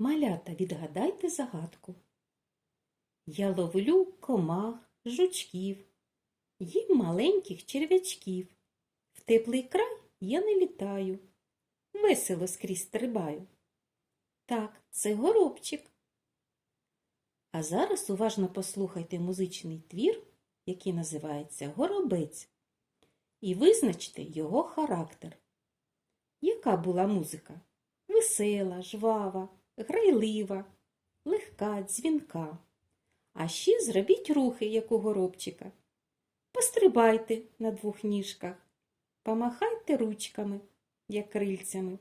Малята, відгадайте загадку. Я ловлю комах, жучків, їм маленьких черв'ячків. В теплий край я не літаю, весело скрізь стрибаю. Так, це горобчик. А зараз уважно послухайте музичний твір, який називається Горобець, і визначте його характер. Яка була музика? Весела, жвава, грайлива, легка, дзвінка. А ще зробіть рухи, як у горобчика. Пострибайте на двох ніжках, помахайте ручками, як крильцями.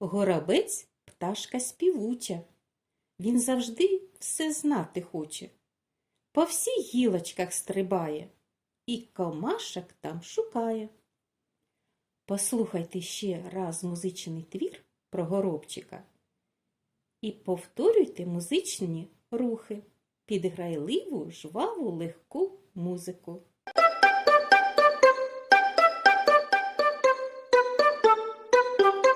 Горобець Пташка співуча, він завжди все знати хоче. По всіх гілочках стрибає і комашок там шукає. Послухайте ще раз музичний твір про горобчика і повторюйте музичні рухи під грайливу, жваву, легку музику. Thank you.